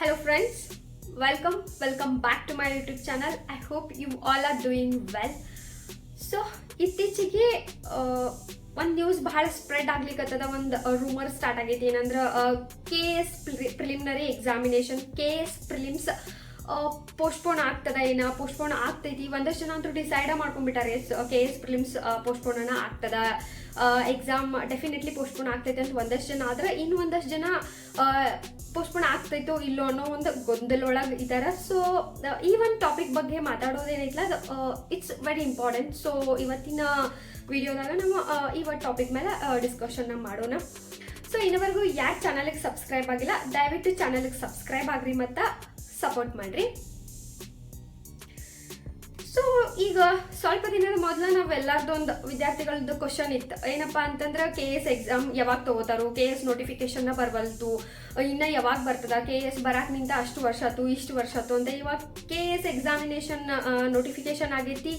Hello friends welcome welcome back to my YouTube channel I hope you all are doing well so ಇತ್ತೀಚಿಗೆ ಒಂದು news ಬಹಳ spread ಆಗ್ಲಿಕ್ಕತ್ತದ ಒಂದು rumour start ಆಗೈತಿ. ಏನಂದ್ರೆ K S preliminary examination K S prelims postpone ಆಗ್ತದ ಏನ postpone ಆಗ್ತೈತಿ ಒಂದಷ್ಟು ಜನ ಅಂತೂ decide ಮಾಡ್ಕೊಂಡ್ಬಿಟ್ಟಾರೆ. S K S prelims postpone ಆಗ್ತದ. ಎಕ್ಸಾಮ್ ಡೆಫಿನೆಟ್ಲಿ ಪೋಸ್ಟ್ಪೋನ್ ಆಗ್ತೈತೆ ಅಂತ ಒಂದಷ್ಟು ಜನ ಆದ್ರೆ ಇನ್ನು ಒಂದಷ್ಟು ಜನ ಪೋಸ್ಟ್ಪೋನ್ ಆಗ್ತೈತೋ ಇಲ್ಲೋ ಅನ್ನೋ ಒಂದು ಗೊಂದಲೊಳಗೆ ಇದ್ದಾರೆ ಸೊ ಈ ಒಂದು ಟಾಪಿಕ್ ಬಗ್ಗೆ ಮಾತಾಡೋದೇನೈತಲ್ಲ ಇಟ್ಸ್ ವೆರಿ ಇಂಪಾರ್ಟೆಂಟ್ ಸೊ ಇವತ್ತಿನ ವಿಡಿಯೋದಾಗ ನಾವು ಈ ಒಂದು ಟಾಪಿಕ್ ಮೇಲೆ ಡಿಸ್ಕಷನ್ನ ಮಾಡೋಣ. ಸೊ ಇನ್ನವರೆಗೂ ಯಾಕೆ ಚಾನಲ್ಗೆ ಸಬ್ಸ್ಕ್ರೈಬ್ ಆಗಿಲ್ಲ, ದಯವಿಟ್ಟು ಚಾನಲ್ಗೆ ಸಬ್ಸ್ಕ್ರೈಬ್ ಆಗ್ರಿ ಮತ್ತು ಸಪೋರ್ಟ್ ಮಾಡಿರಿ ಸೊ ಈಗ ಸ್ವಲ್ಪ ದಿನದ ಮೊದಲ ನಾವೆಲ್ಲರದ್ದು ಒಂದು ವಿದ್ಯಾರ್ಥಿಗಳದ್ದು ಕ್ವಶನ್ ಇತ್ತು. ಏನಪ್ಪ ಅಂತಂದ್ರೆ ಕೆ ಎಸ್ ಎಕ್ಸಾಮ್ ಯಾವಾಗ ತಗೋತಾರೋ ಕೆ ಎಸ್ ನೋಟಿಫಿಕೇಶನ್ ಬರವಲ್ತು ಇನ್ನ ಯಾವಾಗ ಬರ್ತದ ಕೆ ಎಸ್ ಬರಾಕ್ ನಿಂತ ಅಷ್ಟು ವರ್ಷ ಆತು ಇಷ್ಟು ವರ್ಷ ಆತು ಅಂತ ಇವಾಗ ಕೆ ಎಸ್ ಎಕ್ಸಾಮಿನೇಷನ್ ನೋಟಿಫಿಕೇಶನ್ ಆಗೈತಿ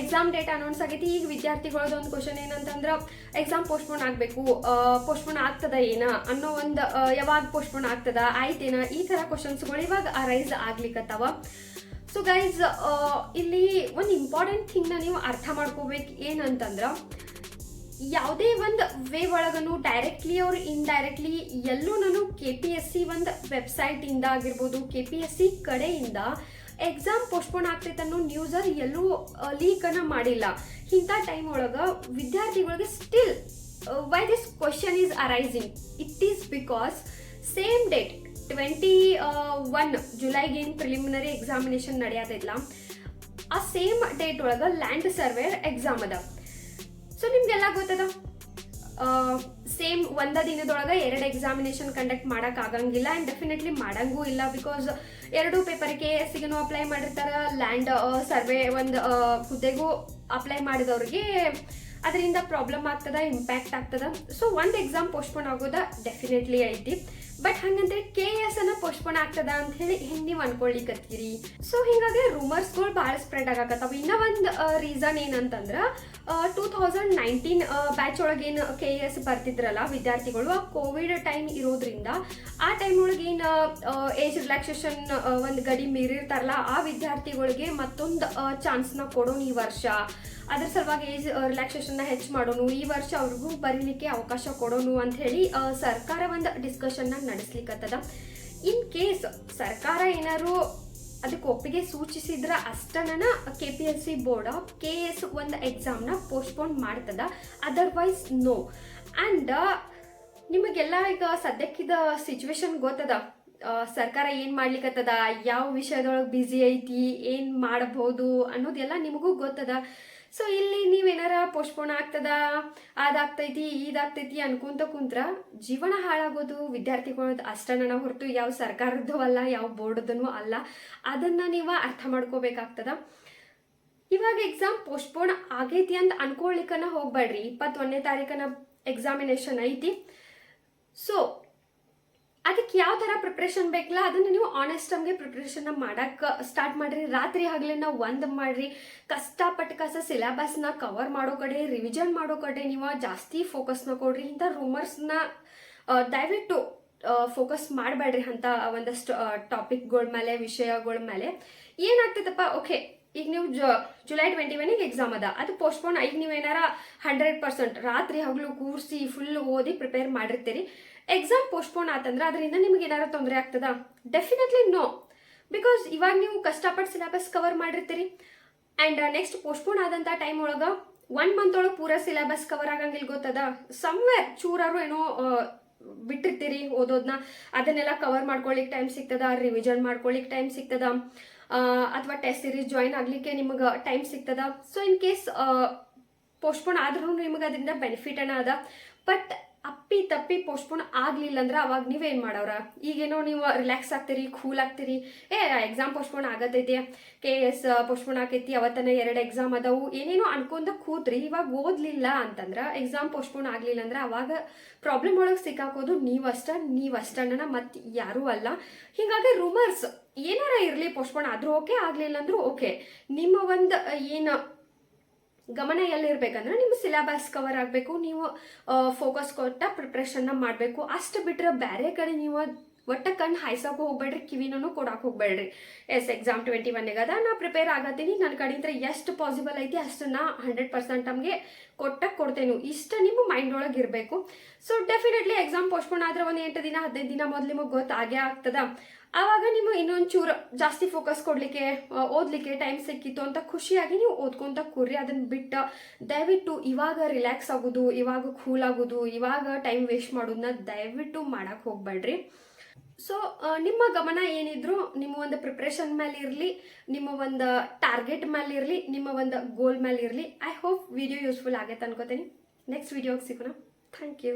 ಎಕ್ಸಾಮ್ ಡೇಟ್ ಅನೌನ್ಸ್ ಆಗೈತಿ. ಈಗ ವಿದ್ಯಾರ್ಥಿಗಳದ್ದು ಒಂದು ಕ್ವಶನ್ ಏನಂತಂದ್ರೆ ಎಕ್ಸಾಮ್ ಪೋಸ್ಟ್ಪೋನ್ ಆಗಬೇಕು ಪೋಸ್ಟ್ಪೋನ್ ಆಗ್ತದ ಏನ ಅನ್ನೋ ಒಂದು ಯಾವಾಗ ಪೋಸ್ಟ್ಪೋನ್ ಆಗ್ತದ, ಆಯ್ತೇನ? ಈ ಥರ ಕ್ವಶನ್ಸ್ಗಳು ಇವಾಗ ಅರೈಸ್ ಆಗ್ಲಿಕ್ಕತ್ತವ ಸೊ ಗೈಸ್ ಇಲ್ಲಿ ಒಂದು ಇಂಪಾರ್ಟೆಂಟ್ ಥಿಂಗ್ನ ನೀವು ಅರ್ಥ ಮಾಡ್ಕೋಬೇಕು ಏನಂತಂದ್ರೆ, ಯಾವುದೇ ಒಂದು ವೇ ಒಳಗನು ಡೈರೆಕ್ಟ್ಲಿ ಅವ್ರು ಇನ್ಡೈರೆಕ್ಟ್ಲಿ ಎಲ್ಲೂ ನಾನು ಕೆ ಪಿ ಎಸ್ ಸಿ ಒಂದು ವೆಬ್ಸೈಟಿಂದ ಆಗಿರ್ಬೋದು ಕೆ ಪಿ ಎಸ್ ಸಿ ಕಡೆಯಿಂದ ಎಕ್ಸಾಮ್ ಪೋಸ್ಟ್ಪೋನ್ ಆಗ್ತೈತೆ ಅನ್ನೋ ನ್ಯೂಸರ್ ಎಲ್ಲೂ ಲೀಕನ್ನು ಮಾಡಿಲ್ಲ. ಇಂಥ ಟೈಮ್ ಒಳಗೆ ವಿದ್ಯಾರ್ಥಿಗಳಿಗೆ still why this question is arising it is because same date twenty one ಜುಲೈಗೆ ಏನು ಪ್ರಿಲಿಮಿನರಿ ಎಕ್ಸಾಮಿನೇಷನ್ ನಡೆಯೋದಿಲ್ಲ ಆ ಸೇಮ್ ಡೇಟ್ ಒಳಗೆ ಲ್ಯಾಂಡ್ ಸರ್ವೇರ್ ಎಕ್ಸಾಮ್ ಅದ. ಸೊ ನಿಮ್ಗೆಲ್ಲ ಗೊತ್ತದ? ಸೇಮ್ ಒಂದ ದಿನದೊಳಗೆ ಎರಡು ಎಕ್ಸಾಮಿನೇಷನ್ ಕಂಡಕ್ಟ್ ಮಾಡಕ್ ಆಗಂಗಿಲ್ಲ ಅಂಡ್ ಡೆಫಿನೆಟ್ಲಿ ಮಾಡಂಗೂ ಇಲ್ಲ ಬಿಕಾಸ್ ಎರಡು ಎಸ್ ಸಿಗನು ಅಪ್ಲೈ ಮಾಡಿರ್ತಾರೆ ಲ್ಯಾಂಡ್ ಸರ್ವೆ ಒಂದು ಹುದ್ದೆಗೂ ಅಪ್ಲೈ ಮಾಡಿದವ್ರಿಗೆ ಅದರಿಂದ ಪ್ರಾಬ್ಲಮ್ ಆಗ್ತದ ಇಂಪ್ಯಾಕ್ಟ್ ಆಗ್ತದ. ಸೊ ಒಂದು ಎಕ್ಸಾಮ್ ಪೋಸ್ಟ್ಪೋನ್ ಆಗೋದ ಡೆಫಿನೆಟ್ಲಿ ಐತಿ. ಬಟ್ ಹಂಗಂದ್ರೆ ಕೆ ಎಸ್ ಅನ್ನ ಪೋಸ್ಟ್ಪೋನ್ ಆಗ್ತದ ಅಂತ ಹೇಳಿ ಹೆಂಗ್ ನೀವು ಅನ್ಕೊಳ್ಲಿಕತ್ತೀರಿ? ಸೊ ಹಿಂಗಾಗಿ ರೂಮರ್ಸ್ಗಳು ಭಾಳ ಸ್ಪ್ರೆಡ್ ಆಗಕತ್ತಾವ. ಇನ್ನ ಒಂದು ರೀಸನ್ ಏನಂತಂದ್ರ ಟೂ ತೌಸಂಡ್ ನೈನ್ಟೀನ್ ಬ್ಯಾಚ್ ಒಳಗೆ ಏನು ಕೆ ಎಸ್ ಬರ್ತಿದ್ರಲ್ಲ ವಿದ್ಯಾರ್ಥಿಗಳು, ಆ ಕೋವಿಡ್ ಟೈಮ್ ಇರೋದ್ರಿಂದ ಆ ಟೈಮ್ ಒಳಗೆ ಏನು ಏಜ್ ರಿಲ್ಯಾಕ್ಸೇಷನ್ ಒಂದು ಗಡಿ ಮೀರಿರ್ತಾರಲ್ಲ, ಆ ವಿದ್ಯಾರ್ಥಿಗಳಿಗೆ ಮತ್ತೊಂದು ಚಾನ್ಸ್ನ ಕೊಡೋಣ ಈ ವರ್ಷ. ಅದ್ರ ಸಲುವಾಗಿ ಏಜ್ ರಿಲ್ಯಾಕ್ಸೇಷನ್ನ ಹೆಚ್ಚು ಮಾಡೋನು. ಈ ವರ್ಷ ಅವ್ರಿಗೂ ಬರೀಲಿಕ್ಕೆ ಅವಕಾಶ ಕೊಡೋನು ಅಂತ ಹೇಳಿ ಸರ್ಕಾರ ಒಂದು ಡಿಸ್ಕಷನ್ನ ನಡೆಸ್ಲಿಕ್ಕತ್ತದ ಇನ್ ಕೇಸ್ ಸರ್ಕಾರ ಏನಾರು ಅದಕ್ಕೆ ಒಪ್ಪಿಗೆ ಸೂಚಿಸಿದ್ರ ಅಷ್ಟನ K P S C board K S ಒಂದು ಎಕ್ಸಾಮ್ನ ಪೋಸ್ಟ್ಪೋನ್ ಮಾಡ್ತದ. ಅದರ್ವೈಸ್ ನೋ ಆ್ಯಂಡ್ ನಿಮಗೆಲ್ಲ ಈಗ ಸದ್ಯಕ್ಕಿದ ಸಿಚುವೇಶನ್ ಗೊತ್ತದ? ಸರ್ಕಾರ ಏನು ಮಾಡ್ಲಿಕ್ಕತ್ತದ ಯಾವ ವಿಷಯದೊಳಗೆ ಬ್ಯುಸಿ ಐತಿ? ಏನು ಮಾಡಬಹುದು ಅನ್ನೋದೆಲ್ಲ ನಿಮಗೂ ಗೊತ್ತದ. ಸೊ ಇಲ್ಲಿ ನೀವೇನಾರ ಪೋಸ್ಟ್ಪೋನ್ ಆಗ್ತದ? ಅದಾಗ್ತೈತಿ, ಇದಾಗ್ತೈತಿ ಅನ್ಕೊಂತ ಕುಂತ್ರ ಜೀವನ ಹಾಳಾಗೋದು ವಿದ್ಯಾರ್ಥಿಗಳದ್ದು ಅಷ್ಟನ ಹೊರತು ಯಾವ ಸರ್ಕಾರದ್ದು ಅಲ್ಲ ಯಾವ ಬೋರ್ಡ್ದನು ಅಲ್ಲ. ಅದನ್ನ ನೀವು ಅರ್ಥ ಮಾಡ್ಕೋಬೇಕಾಗ್ತದ. ಇವಾಗ ಎಕ್ಸಾಮ್ ಪೋಸ್ಟ್ಪೋನ್ ಆಗೈತಿ ಅಂತ ಅನ್ಕೊಳ್ಲಿಕ್ಕನ ಹೋಗ್ಬೇಡ್ರಿ ಇಪ್ಪತ್ತೊಂದನೇ ತಾರೀಕನ ಎಕ್ಸಾಮಿನೇಷನ್ ಐತಿ. ಸೊ ಅದಕ್ಕೆ ಯಾವ ಥರ ಪ್ರಿಪ್ರೇಷನ್ ಬೇಕಲ್ಲ, ಅದನ್ನು ನೀವು ಆನೆಸ್ಟ್ ಆಗಿ ಪ್ರಿಪ್ರೇಷನ್ನ ಮಾಡಕ್ಕೆ ಸ್ಟಾರ್ಟ್ ಮಾಡಿರಿ. ರಾತ್ರಿ ಹಗಲನ್ನ ಒಂದು ಮಾಡಿರಿ. ಕಷ್ಟಪಟ್ಟು ಕಸ ಸಿಲೆಬಸ್ನ ಕವರ್ ಮಾಡೋ ಕಡೆ ರಿವಿಷನ್ ಮಾಡೋ ಕಡೆ ನೀವು ಜಾಸ್ತಿ ಫೋಕಸ್ನ ಕೊಡ್ರಿ. ಇಂಥ ರೂಮರ್ಸ್ನ ದಯವಿಟ್ಟು ಫೋಕಸ್ ಮಾಡಬೇಡ್ರಿ ಅಂತ ಒಂದಷ್ಟು ಟಾಪಿಕ್ಗಳ ಮೇಲೆ, ವಿಷಯಗಳ ಮೇಲೆ. ಏನಾಗ್ತೈತಪ್ಪ? ಓಕೆ ಈಗ ನೀವು ಜ ಜುಲೈ ಟ್ವೆಂಟಿ ಒನಿಗೆ ಎಕ್ಸಾಮ್ ಅದ. ಅದು ಪೋಸ್ಟ್ಪೋನ್ ಈಗ ನೀವು ಏನಾರ ಹಂಡ್ರೆಡ್ ಪರ್ಸೆಂಟ್ ರಾತ್ರಿ ಹಗಲು ಕೂರಿಸಿ ಫುಲ್ ಓದಿ ಪ್ರಿಪೇರ್ ಮಾಡಿರ್ತೀರಿ. ಎಕ್ಸಾಮ್ ಪೋಸ್ಟ್ಪೋನ್ ಆತಂದ್ರೆ ಅದರಿಂದ ನಿಮ್ಗೆ ಏನಾರ ತೊಂದರೆ ಆಗ್ತದ? ಡೆಫಿನೆಟ್ಲಿ ನೋ ಬಿಕಾಸ್ ಇವಾಗ ನೀವು ಕಷ್ಟಪಟ್ಟು ಸಿಲೆಬಸ್ ಕವರ್ ಮಾಡಿರ್ತೀರಿ. ಆ್ಯಂಡ್ ನೆಕ್ಸ್ಟ್ ಪೋಸ್ಟ್ಪೋನ್ ಆದಂಥ ಟೈಮ್ ಒಳಗೆ ಒನ್ ಮಂತ್ ಒಳಗೆ ಪೂರ ಸಿಲೆಬಸ್ ಕವರ್ ಆಗಂಗಿಲ್ಲ ಗೊತ್ತದ? ಸಮ್ವೇರ್ ಚೂರಾರು ಏನೋ ಬಿಟ್ಟಿರ್ತೀರಿ ಓದೋದನ್ನ ಅದನ್ನೆಲ್ಲ ಕವರ್ ಮಾಡ್ಕೊಳ್ಳಿಕ್ಕೆ ಟೈಮ್ ಸಿಗ್ತದ ರಿವಿಷನ್ ಮಾಡ್ಕೊಳ್ಳಿಕ್ಕೆ ಟೈಮ್ ಸಿಗ್ತದ. ಅಥವಾ ಟೆಸ್ಟ್ ಸೀರೀಸ್ ಜಾಯಿನ್ ಆಗಲಿಕ್ಕೆ ನಿಮಗೆ ಟೈಮ್ ಸಿಗ್ತದ? ಸೊ ಇನ್ ಕೇಸ್ ಪೋಸ್ಟ್ಪೋನ್ ಆದ್ರೂ ನಿಮಗೆ ಅದರಿಂದ ಬೆನಿಫಿಟ್ ಅನ್ನ ಅದ. ಬಟ್ ಅಪ್ಪಿ ತಪ್ಪಿ ಪೋಸ್ಟ್ಪೋನ್ ಆಗ್ಲಿಲ್ಲ ಅಂದ್ರೆ ಅವಾಗ ನೀವೇನ್ ಮಾಡೋರ ಈಗೇನೋ ನೀವು ರಿಲ್ಯಾಕ್ಸ್ ಆಗ್ತೀರಿ ಕೂಲ್ ಆಗ್ತೀರಿ. ಏ ಎಕ್ಸಾಮ್ ಪೋಸ್ಟ್ಪೋನ್ ಆಗತ್ತೈತಿ ಕೆ ಎಸ್ ಪೋಸ್ಟ್ಪೋನ್ ಆಕೈತಿ ಅವತ್ತನ ಎರಡು ಎಕ್ಸಾಮ್ ಅದಾವು. ಏನೇನೋ ಅನ್ಕೊಂಡ ಕೂತ್ರಿ. ಇವಾಗ ಓದ್ಲಿಲ್ಲ ಅಂತಂದ್ರ ಎಕ್ಸಾಮ್ ಪೋಸ್ಟ್ಪೋನ್ ಆಗ್ಲಿಲ್ಲ ಅಂದ್ರೆ ಅವಾಗ ಪ್ರಾಬ್ಲಮ್ ಒಳಗೆ ಸಿಕ್ಕಾಕೋದು ನೀವಷ್ಟ ನೀವಷ್ಟನ್ನ ಮತ್ತೆ ಯಾರೂ ಅಲ್ಲ. ಹಿಂಗಾಗಿ ರೂಮರ್ಸ್ ಏನಾರ ಇರಲಿ ಪೋಸ್ಟ್ಪೋನ್ ಆದ್ರೂ ಓಕೆ ಆಗ್ಲಿಲ್ಲ ಅಂದ್ರೂ ಓಕೆ ನಿಮ್ಮ ಒಂದು ಏನು ಗಮನ ಎಲ್ಲಿರ್ಬೇಕಂದ್ರೆ ನಿಮ್ಮ ಸಿಲೆಬಸ್ ಕವರ್ ಆಗಬೇಕು, ನೀವು ಫೋಕಸ್ ಕೊಟ್ಟ ಪ್ರಿಪ್ರೇಷನ್ನ ಮಾಡಬೇಕು. ಅಷ್ಟು ಬಿಟ್ಟರೆ ಬೇರೆ ಕಡೆ ನೀವು ಒಟ್ಟ ಕಣ್ಣು ಹಾಯ್ಸೋಕೆ ಹೋಗ್ಬೇಡ್ರಿ, ಕಿವಿನೂ ಕೊಡಕ್ಕೆ ಹೋಗ್ಬೇಡ್ರಿ. ಎಸ್ ಎಕ್ಸಾಮ್ ಟ್ವೆಂಟಿ ಒನ್ನಿಗೆ ಅದ. ನಾ ಪ್ರಿಪೇರ್ ಆಗತ್ತೀನಿ. ನನ್ನ ಕಡೆಯಿಂದ ಎಷ್ಟು ಪಾಸಿಬಲ್ ಐತಿ ಅಷ್ಟು ನಾ ಹಂಡ್ರೆಡ್ ಪರ್ಸೆಂಟ್ ನಮಗೆ ಕೊಟ್ಟಕ್ಕೆ ಕೊಡ್ತೇನೆ. ಇಷ್ಟ ನಿಮ್ಮ ಮೈಂಡ್ ಒಳಗೆ ಇರಬೇಕು. ಸೊ ಡೆಫಿನೆಟ್ಲಿ ಎಕ್ಸಾಮ್ ಪೋಸ್ಟ್ಪೋನ್ ಆದ್ರೆ ಒಂದು ಎಂಟು ದಿನ, ಹದಿನೈದು ದಿನ ಮೊದಲು ನಿಮಗೆ ಗೊತ್ತಾಗೇ ಆಗ್ತದ. ಆವಾಗ ನಿಮ್ಮ ಇನ್ನೊಂದು ಚೂರು ಜಾಸ್ತಿ ಫೋಕಸ್ ಕೊಡಲಿಕ್ಕೆ ಓದಲಿಕ್ಕೆ ಟೈಮ್ ಸಿಕ್ಕಿತ್ತು ಅಂತ ಖುಷಿಯಾಗಿ ನೀವು ಓದ್ಕೊಂತ ಕೂರಿ ಅದನ್ನು ಬಿಟ್ಟು ದಯವಿಟ್ಟು ಇವಾಗ ರಿಲ್ಯಾಕ್ಸ್ ಆಗೋದು, ಇವಾಗ ಕೂಲ್ ಆಗೋದು, ಇವಾಗ ಟೈಮ್ ವೇಸ್ಟ್ ಮಾಡೋದನ್ನ ದಯವಿಟ್ಟು ಮಾಡೋಕ್ಕೆ ಹೋಗ್ಬೇಡ್ರಿ. ಸೊ ನಿಮ್ಮ ಗಮನ ಏನಿದ್ರು, ನಿಮ್ಮ ಒಂದು ಪ್ರಿಪ್ರೇಷನ್ ಮೇಲೆ ಇರಲಿ, ನಿಮ್ಮ ಒಂದು ಟಾರ್ಗೆಟ್ ಮೇಲೆ ಇರಲಿ, ನಿಮ್ಮ ಒಂದು ಗೋಲ್ ಮೇಲೆ ಇರಲಿ ಐ ಹೋಪ್ ವಿಡಿಯೋ ಯೂಸ್ಫುಲ್ ಆಗೈತೆ ಅನ್ಕೋತೀನಿ. ನೆಕ್ಸ್ಟ್ ವಿಡಿಯೋಗೆ ಸಿಗೋಣ. Thank you